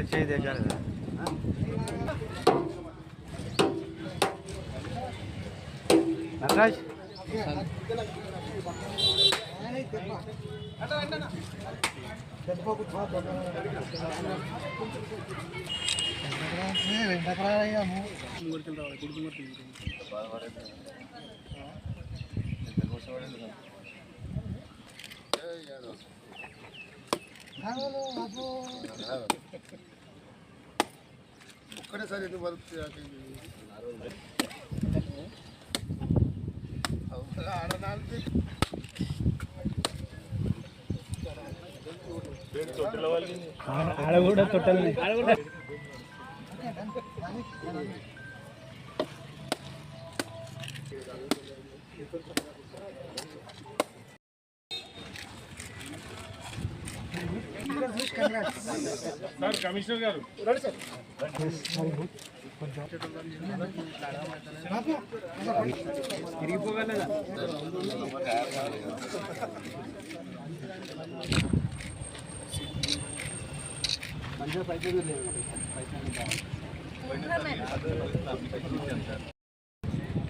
అలా చేయి దగ్గర నటరాజ్ ఒక్కటేసారి ఎందుకు బతుకుతుంది ఆడనాలి ఆడ కూడా తొట్టలు.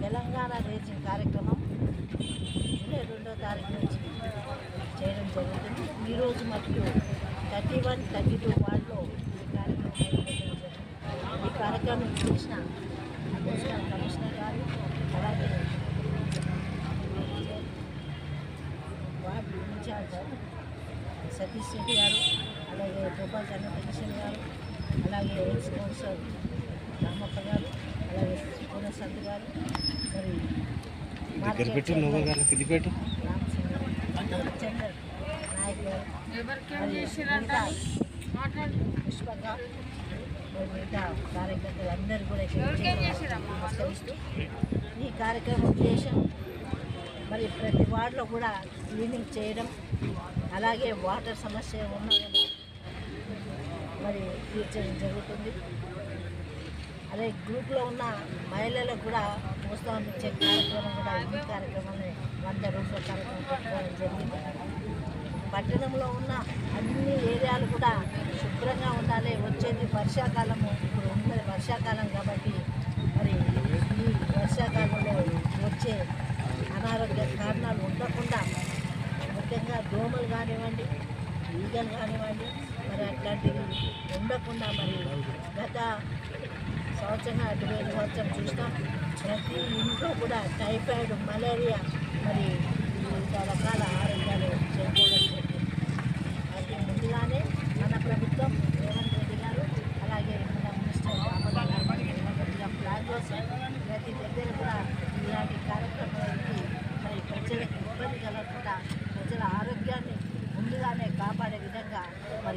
తెలంగాణ రేసింగ్ కార్యక్రమం జూలై రెండో తారీఖు నుంచి చేయడం జరుగుతుంది. ఈరోజు మటుకు థర్టీ వన్ థర్టీ టూ వార్డులో ఈ కార్యక్రమం. ఈ కార్యక్రమం చేసిన అడిషనల్ కమిషనర్ గారు అలాగే వార్డు ఇన్ఛార్జ్ సతీష్ రెడ్డి గారు అలాగే గోపాల్ చంద్ర కమిషన్ గారు అలాగే ఎక్స్ కౌన్సిలర్ రామప్ప గారు అలాగే పూర్ణ సంత్ గారు మరి దగ్గర పెట్టు నువ్వు గారు ఇది పెట్టు గారు మరి మిగతా పుష్పక కార్యకర్తలు అందరూ కూడా నమస్కరిస్తూ ఈ కార్యక్రమం ఉద్దేశం మరి ప్రతి వార్డులో కూడా క్లీనింగ్ చేయడం అలాగే వాటర్ సమస్య ఉన్నా మరి తీర్చడం జరుగుతుంది. అదే గ్రూప్లో ఉన్న మహిళలకు కూడా ప్రోత్సాహం ఇచ్చే కార్యక్రమం కూడా ఈ కార్యక్రమాన్ని వంద రోజుల కార్యక్రమం పెట్టుకోవడం జరిగింది. పట్టణంలో ఉన్న అన్ని ఏరియాలు కూడా శుభ్రంగా ఉండాలి. వచ్చేది వర్షాకాలము. ఇప్పుడు ఉన్నది వర్షాకాలం కాబట్టి మరి ఈ వర్షాకాలంలో వచ్చే అనారోగ్య కారణాలు ఉండకుండా ముఖ్యంగా దోమలు కానివ్వండి ఈగలు కానివ్వండి మరి అట్లాంటివి ఉండకుండా మరి గత సంవత్సరంగా అటువైపు సంవత్సరం చూస్తాం ప్రతి ఇంట్లో కూడా టైఫాయిడ్ మలేరియా మరి వివిధ రకాల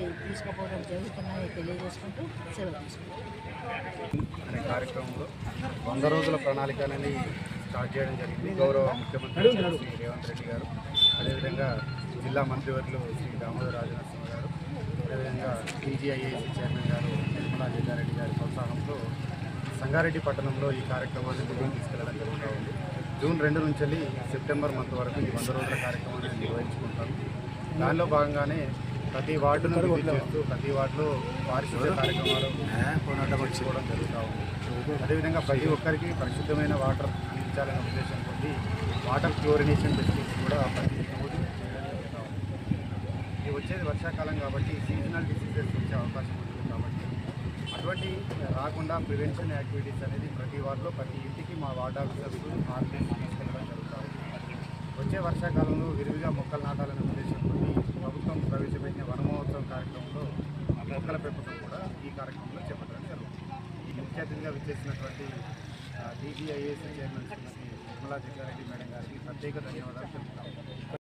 మరి తీసుకుపోవడం జరుగుతుందని తెలియజేసుకుంటూ సెలవు తీసుకుంటాం. అనే కార్యక్రమంలో వంద రోజుల ప్రణాళిక అనేది స్టార్ట్ చేయడం జరిగింది. గౌరవ ముఖ్యమంత్రి శ్రీ రేవంత్ రెడ్డి గారు అదేవిధంగా జిల్లా మంత్రివర్యులు శ్రీ దామోదర్ రాజనరసింహ గారు అదేవిధంగా టీజీఐఏసీ చైర్మన్ గారు నిర్మలా జగ్గారెడ్డి గారి ప్రోత్సాహంతో సంగారెడ్డి పట్టణంలో ఈ కార్యక్రమాన్ని ముందుకు తీసుకెళ్ళడం జరుగుతూ ఉంది. జూన్ రెండు నుంచి వెళ్ళి సెప్టెంబర్ మంత్ వరకు ఈ వంద రోజుల కార్యక్రమాన్ని నిర్వహించుకుంటాం. దానిలో భాగంగానే ప్రతి వార్డును విజిట్ చేస్తూ ప్రతి వార్డులో పారిశుద్ధ్య కార్యక్రమాలు చేసుకోవడం జరుగుతూ ఉంది. అదేవిధంగా ప్రతి ఒక్కరికి పరిశుద్ధమైన వాటర్ అందించాలనే ఉద్దేశం కొద్ది వాటర్ క్లోరినేషన్ ఫెసిలిటీస్ కూడా ప్రతి రోజు ఇది వచ్చేది వర్షాకాలం కాబట్టి సీజనల్ డిసీజెస్ వచ్చే అవకాశం ఉంటుంది కాబట్టి అటువంటి రాకుండా ప్రివెన్షన్ యాక్టివిటీస్ అనేది ప్రతి వార్డులో ప్రతి ఇంటికి మా వార్డ్ ఆఫీసర్స్ ఆర్గనైజ్ తీసుకెళ్ళడం జరుగుతుంది వచ్చే వర్షాకాలంలో విరివిగా మొక్కలు నాటాలనే ఉద్దేశంతో చైర్మన్ శ్రీమతి నిర్మలా జగ్గారెడ్డి మేడం గారికి ప్రత్యేక ధన్యవాదాలు తెలుపుతాము